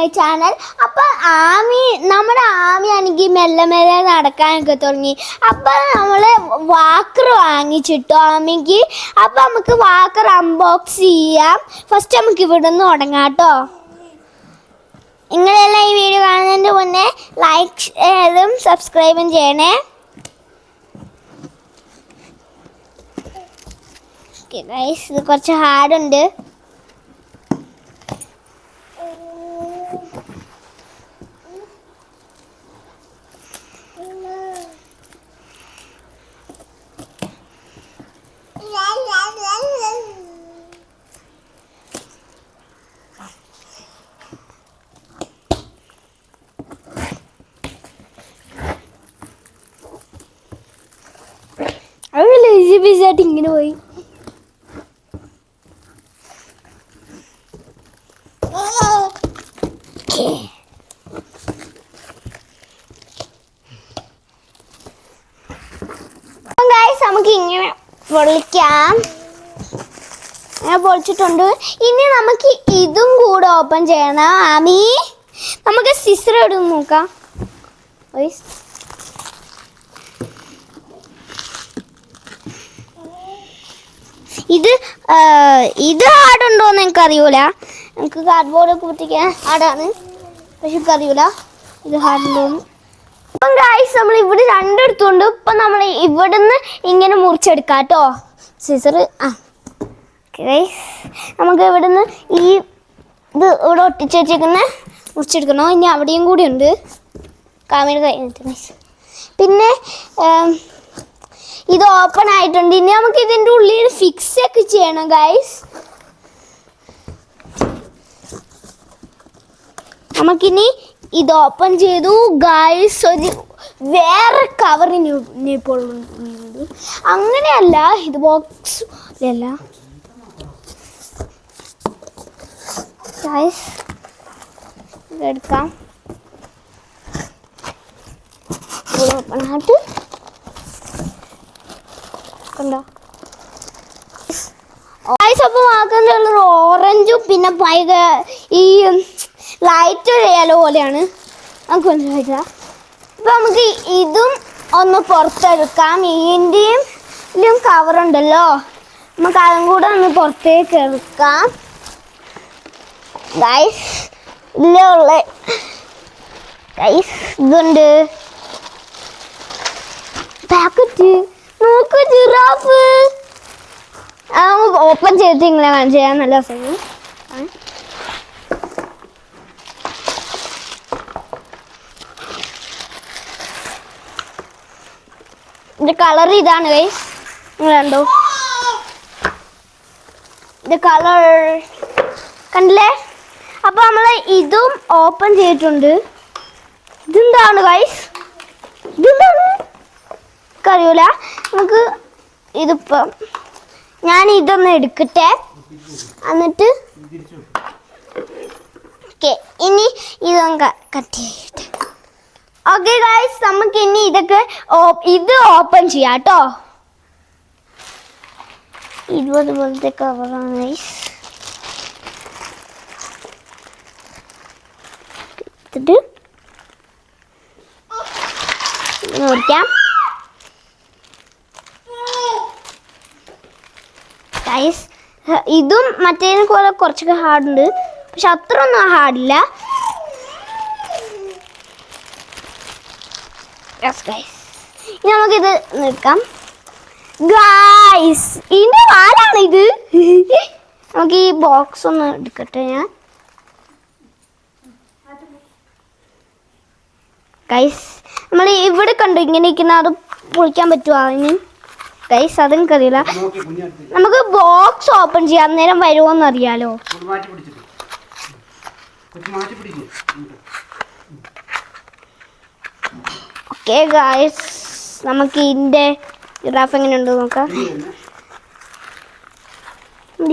My channel അപ്പൊ ആമി നമ്മുടെ ആമി ആണെങ്കിൽ മെല്ലെ മെല്ലെ നടക്കാനൊക്കെ തുടങ്ങി. അപ്പൊ നമ്മൾ വാക്കർ വാങ്ങിച്ചിട്ടു ആമിക്ക്. അപ്പൊ നമുക്ക് വാക്കർ അൺബോക്സ് ചെയ്യാം. ഫസ്റ്റ് നമുക്ക് ഇവിടെ നിന്ന് തുടങ്ങാം കേട്ടോ. നിങ്ങളെല്ലാം ഈ വീഡിയോ കാണുന്നതിന് മുന്നേ ലൈക്ക് ചെയ്തും സബ്സ്ക്രൈബും ചെയ്യണേ. ഓക്കെ ഗൈസ് ഇത് കുറച്ച് ഹാർഡുണ്ട് അത് ലേസി പീസായിട്ട് ഇങ്ങനെ പോയി നമുക്ക് ഇങ്ങനെ പൊളിക്കാം അങ്ങനെ പൊളിച്ചിട്ടുണ്ട് ഇനി നമുക്ക് ഇതും കൂടെ ഓപ്പൺ ചെയ്യണം. ആമി നമുക്ക് സിസ്റ്റർ ഇടും നോക്കാം. ഇത് ഇത് ആ, ഇത് ഹാർഡുണ്ടോന്ന് എനിക്ക് കാർഡ്ബോർഡ് കൂട്ടിക്കാൻ ഹാർഡാണ് പക്ഷെ എനിക്കറിയൂല ഇത് ഇത് ഹാർഡുണ്ടോന്ന് അപ്പം ഗായ്സ് നമ്മൾ ഇവിടെ രണ്ടെടുത്തുണ്ട്. ഇപ്പം നമ്മൾ ഇവിടുന്ന് ഇങ്ങനെ മുറിച്ചെടുക്കാം കേട്ടോ. സിസർ ആ. നമുക്ക് ഇവിടുന്ന് ഈ ഇത് ഇവിടെ ഒട്ടിച്ച് വെച്ചേക്കുന്ന മുറിച്ചെടുക്കണോ. ഇനി അവിടെയും കൂടി ഉണ്ട്. കാമിന് കഴിഞ്ഞിട്ട് പിന്നെ ഇത് ഓപ്പൺ ആയിട്ടുണ്ട്. ഇനി നമുക്ക് ഇതിന്റെ ഉള്ളിൽ ഫിക്സ് ഒക്കെ ചെയ്യണം ഗൈസ് നമുക്കിനി ഇത് ഓപ്പൺ ചെയ്തു. ഗായ്സ് ഒരു വേറെ കവറിന് ഇപ്പോൾ അങ്ങനെയല്ല ഇത് ബോക്സ് അല്ല ഗായ്സ് ഇതെടുക്കാം ഓപ്പൺ ആയിട്ട്. കണ്ടോ? ഗൈസ് അപ്പോൾ ആക്കുന്നത് ഓറഞ്ചും പിന്നെ പൈക ഈ ലൈറ്റ് യെല്ലോ പോലെയാണ്. നമുക്ക് മനസ്സിലായില്ല അപ്പോൾ നമുക്ക് ഇതും ഒന്ന് പുറത്തെടുക്കാം. ഇതിന്റെയും ഇതിലും കവറുണ്ടല്ലോ നമുക്ക് അതും കൂടെ ഒന്ന് പുറത്തേക്ക് എടുക്കാം. ഗൈസ് ഇല്ലേ ഉള്ള ഗൈസ് ഇതുണ്ട് പാക്കറ്റ് നോക്ക് ജിറാഫ് ഓപ്പൺ ചെയ്തിട്ട് ഇങ്ങനെ വേണം ചെയ്യാൻ. നല്ല രസമാണ് ഇതിന്റെ കളർ ഇതാണ് ഗൈസ് നിങ്ങൾ കണ്ടോ? ഇത് കളർ കണ്ടില്ലേ? അപ്പൊ നമ്മൾ ഇതും ഓപ്പൺ ചെയ്തിട്ടുണ്ട്. ഇതെന്താണ് ഗൈസ് ഇതെന്താണ്? അറിയൂല നമുക്ക് ഇതിപ്പം ഞാൻ ഇതൊന്ന് എടുക്കട്ടെ. എന്നിട്ട് ഓക്കെ ഇനി ഇതൊന്ന് കട്ട് ചെയ്യട്ടെ ഓക്കെ ഗൈസ് നമുക്ക് ഇനി ഇതൊക്കെ ഇത് ഓപ്പൺ ചെയ്യാം കേട്ടോ ഇരുപത് പോലത്തെ കവറാണ് ഗൈസ് എടുത്തിട്ട് മുറിക്കാം ഗൈസ് ഇതും മറ്റേതിനെ പോലെ കുറച്ചൊക്കെ ഹാർഡുണ്ട് പക്ഷെ അത്ര ഒന്നും ഹാർഡില്ല യെസ് ഗൈസ് ഇനി നമുക്കിത് നിൽക്കാം. ഗൈസ് ഇതിന്റെ ആരാണ് ഇത്? നമുക്ക് ഈ ബോക്സ് ഒന്ന് എടുക്കട്ടെ ഞാൻ. ഗൈസ് നമ്മൾ ഇവിടെ കണ്ടു ഇങ്ങനെ ഇരിക്കുന്ന അത് പൊളിക്കാൻ പറ്റുമോ? അതിന് ഗൈസ് അതെനിക്കറിയില്ല നോക്കി നമുക്ക് ബോക്സ് ഓപ്പൺ ചെയ്യാം. നേരം വരുമോന്നറിയാലോ? മാറ്റി പിടിച്ചു ഓക്കെ ഗായ്സ് നമുക്ക് ഇതിന്റെ ജിറാഫ് എങ്ങനെ ഉണ്ട് നോക്കാം.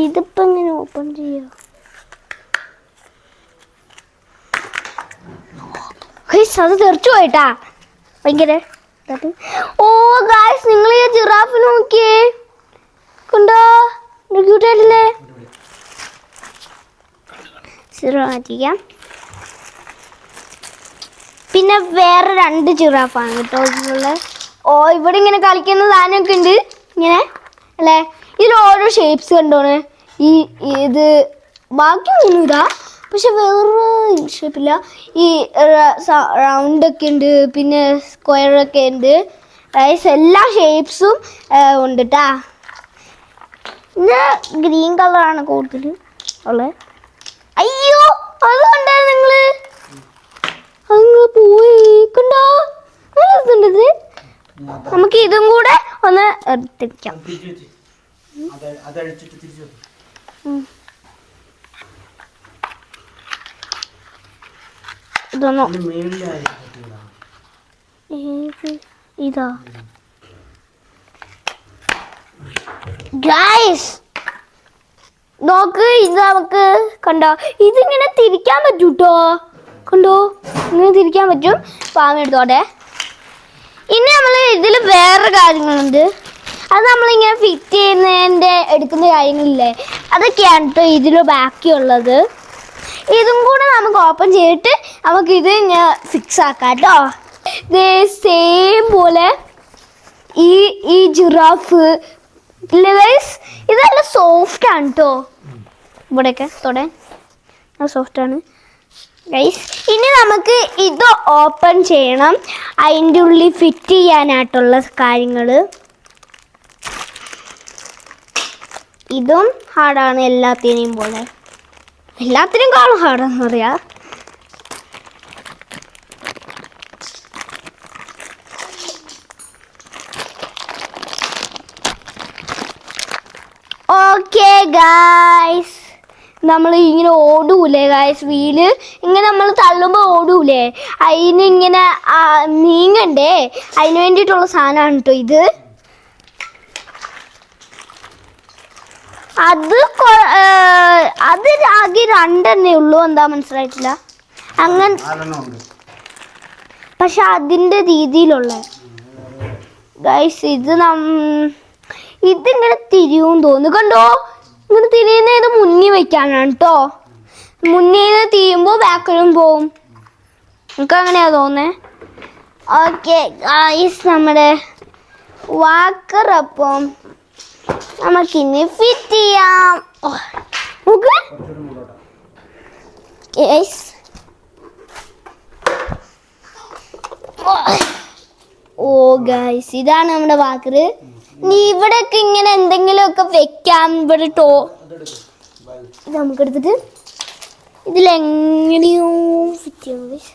ഇതിപ്പോൾ എങ്ങനെ ഓപ്പൺ ചെയ്യാം? ഗൈസ് അത് തെറിച്ചു പോയിട്ടാ. ഭയങ്കര ഓ ഗായ്സ് നിങ്ങൾ ഈ ജിറാഫ് നോക്കിയേ. കണ്ടോ? ക്യൂട്ടായിട്ടില്ലേ സീറോ മാറ്റിക്കാം പിന്നെ വേറെ രണ്ട് ജിറാഫാണ് കേട്ടോ ഇതിലുള്ളത് ഓ ഇവിടെ ഇങ്ങനെ കളിക്കുന്ന സാധനമൊക്കെ ഉണ്ട്. ഇങ്ങനെ അല്ലേ? ഇതിൽ ഓരോ ഷേപ്സ് കണ്ടോണ്. ഈ ഇത് ബാക്കി ഒന്നും ഇതാ പക്ഷെ വേറെ ഷേപ്പില്ല ഈ റൗണ്ട് ഒക്കെ ഉണ്ട്. പിന്നെ സ്ക്വയർ ഒക്കെ ഉണ്ട്. അതായത് എല്ലാ ഷേപ്സും ഉണ്ട് കേട്ടാ പിന്നെ ഗ്രീൻ കളറാണ് കൂടുതൽ ഉള്ളത്. അയ്യോ അത് കണ്ടാ നിങ്ങൾ? പോയി കണ്ടോ നമുക്ക് ഇതും കൂടെ ഒന്ന് എടുത്തിരിക്കാം ഇതൊന്നോ ഇതാ നോക്ക് ഇത് നമുക്ക് കണ്ടോ? ഇതിങ്ങനെ തിരിക്കാൻ പറ്റൂട്ടോ? കണ്ടോ? ഇങ്ങനെ തിരിക്കാൻ പറ്റും. പാമ്പ് ഇനി നമ്മൾ ഇതിൽ വേറെ കാര്യങ്ങളുണ്ട്. അത് നമ്മളിങ്ങനെ ഫിറ്റ് ചെയ്യുന്നതിന്റെ എടുക്കുന്ന കാര്യങ്ങളില്ലേ? അതൊക്കെയാണ് കേട്ടോ ഇതിൽ ബാക്കിയുള്ളത്. ഇതും കൂടെ നമുക്ക് ഓപ്പൺ ചെയ്തിട്ട് നമുക്ക് ഇത് ഞാൻ ഫിക്സ് ആക്കാം കേട്ടോ സെയിം പോലെ ഈ ഈ ജിറാഫ് ഇല്ലേ ഗൈസ് ഇത് നല്ല സോഫ്റ്റ് ആണ് കേട്ടോ ഇവിടെയൊക്കെ തൊടാൻ സോഫ്റ്റ് ആണ്. ഗൈസ് ഇനി നമുക്ക് ഇത് ഓപ്പൺ ചെയ്യണം. അതിന്റെ ഉള്ളിൽ ഫിറ്റ് ചെയ്യാനായിട്ടുള്ള കാര്യങ്ങൾ ഇതും ഹാർഡാണ് എല്ലാത്തിനെയും പോലെ. എല്ലാത്തിനും കാണും ഹാർഡാണെന്ന് പറയാ. ഓക്കെ ഗായ്സ് നമ്മൾ ഇങ്ങനെ ഓടൂലേ ഗായസ് വീൽ? ഇങ്ങനെ നമ്മൾ തള്ളുമ്പോൾ ഓടൂലേ? അതിന് ഇങ്ങനെ നീങ്ങണ്ടേ? അതിന് വേണ്ടിയിട്ടുള്ള സാധനമാണ് കേട്ടോ ഇത്. അത് അത് ആകെ രണ്ടെണ്ണേ ഉള്ളൂ. എന്താ മനസ്സിലായിട്ടില്ല? അങ്ങനെ പക്ഷെ അതിന്റെ രീതിയിലുള്ള. ഗൈസ് ഇത് നം ഇതിങ്ങനെ തിരിവും തോന്നുന്നു. കണ്ടോ? ഇങ്ങനെ തിരിയുന്ന ഇത് മുന്നിൽ വെക്കാനാണ് കേട്ടോ മുന്നിൽ നിന്ന് തിരിയുമ്പോൾ ബാക്കിലും പോവും. നമുക്ക് അങ്ങനെയാ തോന്നേ ഓക്കെ നമ്മുടെ വാക്കറപ്പം നമുക്കിനി ഫിറ്റ് ചെയ്യാം. ഓ, നോക്ക് യെസ് ഓ ഗൈസ് ഇതാണ് നമ്മുടെ വാക്കറ്. നീ ഇവിടെയൊക്കെ ഇങ്ങനെ എന്തെങ്കിലുമൊക്കെ വെക്കാം ഇവിടെ ടോ നമുക്ക് എടുത്തിട്ട് ഇതിലെങ്ങനെയോ ഫിറ്റ് ചെയ്യാൻ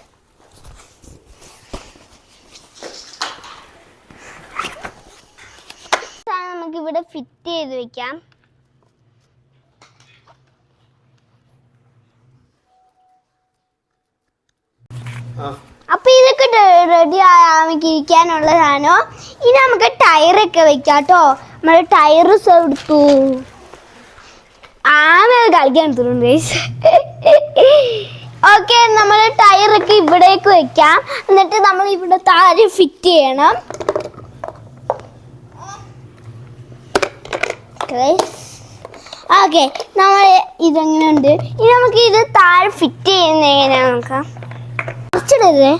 നമുക്ക് ഇവിടെ ഫിറ്റ് ചെയ്ത് വെക്കാം. ആ. അപ്പൊ ആയ റെഡി ആവാമെങ്കിൽ ഇരിക്കാനുള്ള സാധനം? ഇനി നമുക്ക് ടയറൊക്കെ വെക്കാം കേട്ടോ നമ്മൾ ടയർസ് എടുത്തു. ആമ കളിക്കാൻ എടുത്തിട്ടുണ്ട് ഓക്കെ നമ്മൾ ടയറൊക്കെ ഇവിടേക്ക് വെക്കാം. എന്നിട്ട് നമ്മൾ ഇവിടെ താഴെ ഫിറ്റ് ചെയ്യണം. ഓക്കെ നമ്മൾ ഇതെങ്ങനെയുണ്ട്? ഇനി നമുക്ക് ഇത് താഴെ ഫിറ്റ് ചെയ്യുന്ന എങ്ങനെയാണെന്ന് നോക്കാം. കുറച്ചിടരുതേ.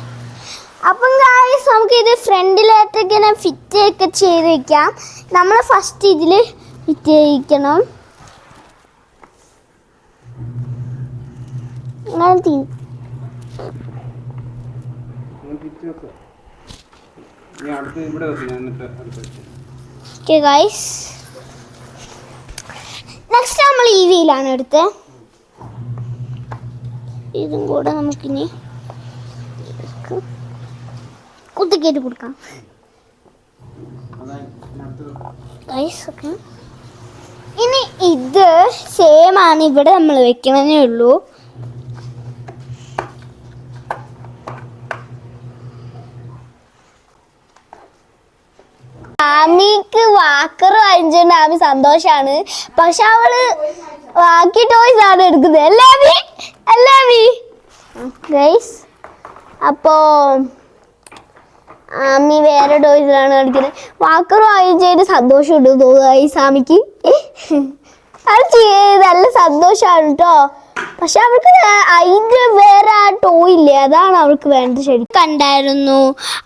അപ്പം ഗായ്സ് നമുക്ക് ഇത് ഫ്രണ്ടിലായിട്ട് ഇങ്ങനെ ഫിറ്റ് ഒക്കെ ചെയ്ത് വെക്കാം. നമ്മൾ ഫസ്റ്റ് ഇതിൽ ഫിറ്റ് ചെയ്യിക്കണം ഗായ്സ് നെക്സ്റ്റ് നമ്മൾ ഈ വീലാണ് എടുത്ത്. ഇതും കൂടെ നമുക്കിനി കുത്തിക്കേറ്റ് കൊടുക്കാം. ഇനി ഇത് സെയിം ആണ് ഇവിടെ നമ്മൾ വെക്കുന്നതേ ഉള്ളൂ. ആമിക്ക് വാക്കർ വാങ്ങിച്ചോണ്ട് ആമി സന്തോഷാണ്. പക്ഷെ അവൾ വാക്കി ടോയ്സ് ആണ് എടുക്കുന്നത്. അല്ലേ അല്ലേ അപ്പോ ആമി വേറെ ടോയ്സിലാണ് കളിക്കുന്നത് വാക്കർ വാങ്ങിച്ചതിന് സന്തോഷമുണ്ട് തോന്നുന്നു ഈ സാമിക്ക് അത് നല്ല സന്തോഷമാണ് കേട്ടോ പക്ഷെ അവൾക്ക് അതിന്റെ വേറെ ആ ടോയ് ഇല്ലേ അതാണ് അവൾക്ക് വേണ്ടത് ശരി. കണ്ടായിരുന്നു.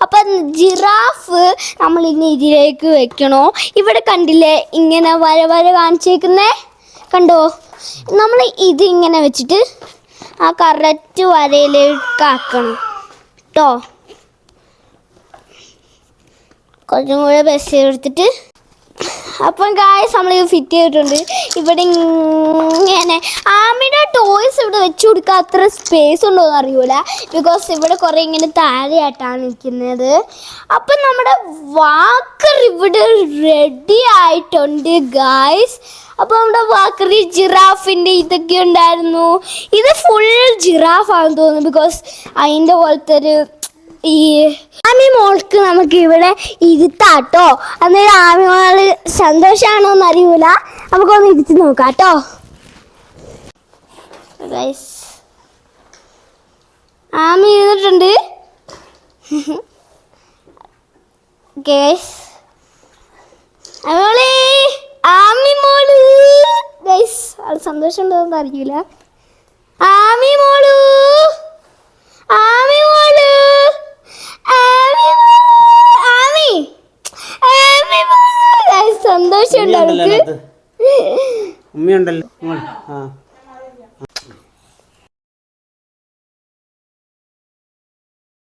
അപ്പൊ ജിറാഫ് നമ്മൾ ഇനി ഇതിലേക്ക് വെക്കണോ? ഇവിടെ കണ്ടില്ലേ ഇങ്ങനെ വര വര കാണിച്ചേക്കുന്നേ? കണ്ടോ? നമ്മൾ ഇത് ഇങ്ങനെ വെച്ചിട്ട് ആ കറക്റ്റ് വരയിലേക്ക് ആക്കണം കേട്ടോ കുറച്ചും കൂടെ ബസ് എടുത്തിട്ട് അപ്പം ഗായസ് നമ്മൾ ഫിറ്റ് ചെയ്തിട്ടുണ്ട്. ഇവിടെ ഇങ്ങനെ ആമിയുടെ ടോയ്സ് ഇവിടെ വെച്ച് കൊടുക്കാൻ അത്ര സ്പേസ് ഉണ്ടോ എന്ന് അറിയൂല. ബിക്കോസ് ഇവിടെ കുറേ ഇങ്ങനെ താഴെയായിട്ടാണ് നിൽക്കുന്നത്. അപ്പം നമ്മുടെ വാക്കർ ഇവിടെ റെഡി ആയിട്ടുണ്ട് ഗായ്സ് അപ്പോൾ നമ്മുടെ വാക്കറി ജിറാഫിന്റെ ഇതൊക്കെ ഉണ്ടായിരുന്നു. ഇത് ഫുൾ ജിറാഫാണെന്ന് തോന്നുന്നു. ബിക്കോസ് അതിന്റെ പോലത്തെ ഒരു ആമി മോൾക്ക് നമുക്ക് ഇവിടെ ഇരുത്താട്ടോ. അന്നേരം ആമി മോൾ സന്തോഷാണോ എന്ന് അറിയൂല നമുക്കൊന്ന് ഇരുത്തി നോക്കാട്ടോ. കേട്ടോ ആമി ഇരുന്നിട്ടുണ്ട്. ഗേസ് ആമി മോൾ. സന്തോഷം ഉണ്ടോന്ന് ആമി മോളു ആമി മോളു ആമി മോളു. ആമി ആമി മോളു. ഗൈസ് സന്തോഷമുണ്ട് അവൾക്ക് ഉമ്മയുണ്ടല്ലോ. ആ